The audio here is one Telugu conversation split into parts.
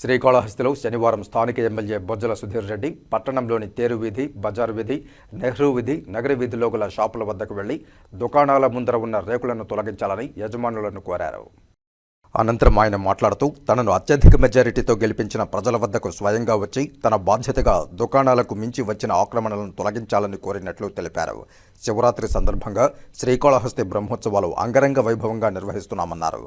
శ్రీకాళహస్తిలో శనివారం స్థానిక ఎమ్మెల్యే బొజ్జల సుధీర్ రెడ్డి పట్టణంలోని తేరు వీధి బజారు వీధి నెహ్రూ వీధి నగర వీధిలో గల షాపుల వద్దకు వెళ్ళి దుకాణాల ముందర ఉన్న రేకులను తొలగించాలని యజమానులను కోరారు. అనంతరం ఆయన మాట్లాడుతూ తనను అత్యధిక మెజారిటీతో గెలిపించిన ప్రజల వద్దకు స్వయంగా వచ్చి తన బాధ్యతగా దుకాణాలకు మించి వచ్చిన ఆక్రమణలను తొలగించాలని కోరినట్లు తెలిపారు. శివరాత్రి సందర్భంగా శ్రీకాళహస్తి బ్రహ్మోత్సవాలు అంగరంగ వైభవంగా నిర్వహిస్తున్నామన్నారు.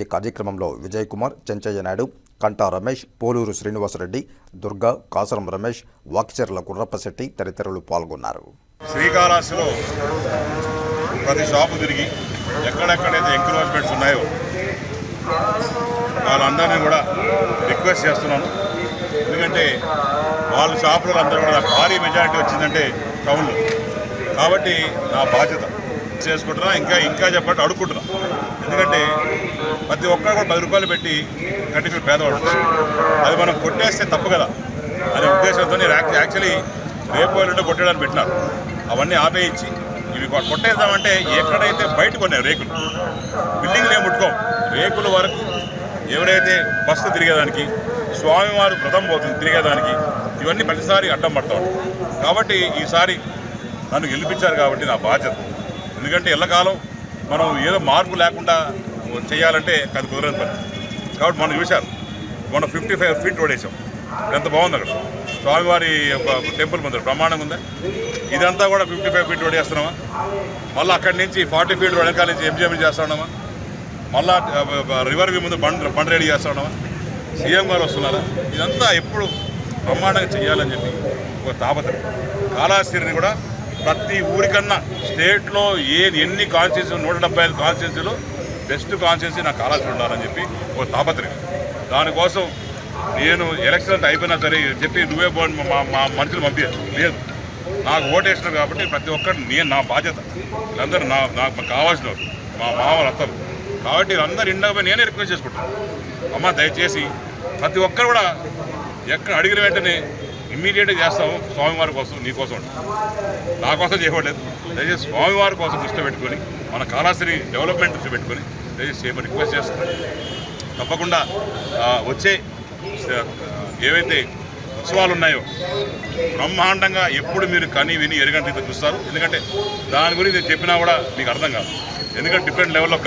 ఈ కార్యక్రమంలో విజయ్ కుమార్ చెంచయ్య నాయుడు కంటా రమేష్ పోలూరు శ్రీనివాసరెడ్డి దుర్గా కాసరం రమేష్ వాక్చర్ల గుర్రప్పశెట్టి తదితరులు పాల్గొన్నారు. శ్రీకాళహస్తిలో ప్రతి షాపు తిరిగి ఎక్కడెక్కడైతే ఎంక్రోచ్మెంట్స్ ఉన్నాయో వాళ్ళందరినీ కూడా రిక్వెస్ట్ చేస్తున్నాను. ఎందుకంటే వాళ్ళ షాపులో అందరూ కూడా నాకు భారీ మెజారిటీ వచ్చిందంటే టౌన్లో. కాబట్టి నా బాధ్యత చేసుకుంటున్నా ఇంకా ఇంకా చెప్పట్టు అడుక్కుంటున్నా. ఎందుకంటే ప్రతి ఒక్కరు కూడా పది రూపాయలు పెట్టి కట్టి పేదవాడు అది మనం కొట్టేస్తే తప్పు కదా. అనే ఉద్దేశంతో యాక్చువల్లీ రేపు ఎల్లుండి కొట్టడానికి పెట్టినారు. అవన్నీ ఆపేయించి ఇవి కొట్టేద్దామంటే ఎక్కడైతే బయట ఉన్నాయి రేకులు? బిల్డింగ్లు ఏం ముట్టుకోం. రేకుల వరకు ఎవరైతే బస్సు తిరిగేదానికి స్వామివారు వ్రతం పోతుంది తిరిగేదానికి ఇవన్నీ ప్రతిసారి అడ్డం పడతా కాబట్టి ఈసారి నన్ను గెలిపించారు కాబట్టి నా బాధ్యత. ఎందుకంటే ఎల్లకాలం మనం ఏదో మార్పు లేకుండా చేయాలంటే అది కుదరని పని. కాబట్టి మనం చూశారు. మొన్న ఫిఫ్టీ ఫైవ్ ఫీట్ రోడ్ వేసాం. ఎంత బాగుంది అక్కడ. స్వామివారి టెంపుల్ ముందు ప్రమాణం ఉందా? ఇదంతా కూడా ఫిఫ్టీ ఫైవ్ ఫీట్ రోడ్ చేస్తున్నామా మళ్ళీ అక్కడి నుంచి ఫార్టీ ఫీట్ వెనకాల నుంచి ఎంజిఎం చేస్తున్నామా మళ్ళీ రివర్ వ్యూ ముందు బండ్ బండ్ రెడీ చేస్తా ఉన్నామా? సీఎం గారు వస్తున్నారా? ఇదంతా ఎప్పుడు బ్రహ్మాండంగా చేయాలని చెప్పి ఒక తాపత్రయం. కాళాశ్రీని కూడా ప్రతి ఊరికన్నా స్టేట్లో ఏ ఎన్ని కాన్స్టిట్యూన్సీ నూట డెబ్బై ఐదు కాన్స్టిట్యూన్సీలో బెస్ట్ కాన్స్టిట్యూన్సీ నాకు కాళాశ్రీ ఉండాలని చెప్పి ఒక తాపత్రం దానికోసం నేను ఎలక్షన్ అంతా అయిపోయినా సరే చెప్పి నువ్వే పోని మా మా మనుషులు పంపించచ్చు లేదు. నాకు ఓటేసినారు కాబట్టి ప్రతి ఒక్కరు నేను నా బాధ్యత. వీళ్ళందరూ నా నాకు కావాల్సిన మా మామలు అత్తలు. కాబట్టి వీళ్ళందరూ ఇండగా నేనే రిక్వెస్ట్ చేసుకుంటాను అమ్మ దయచేసి ప్రతి ఒక్కరు కూడా ఎక్కడ అడిగిన వెంటనే ఇమ్మీడియట్గా చేస్తాము స్వామివారి కోసం నీకోసం నా కోసం చేయబడలేదు. దయచేసి స్వామివారి కోసం దృష్టి పెట్టుకొని మన కాళాశ్రీ డెవలప్మెంట్ దృష్టి పెట్టుకొని దయచేసి రిక్వెస్ట్ చేస్తున్నాను. తప్పకుండా వచ్చే ఏవైతే ఉత్సవాలు ఉన్నాయో బ్రహ్మాండంగా ఎప్పుడు మీరు కని విని ఎరగంటి చూస్తారు. ఎందుకంటే దాని గురించి చెప్పినా కూడా మీకు అర్థం కాదు. ఎందుకంటే డిఫరెంట్ లెవెల్లో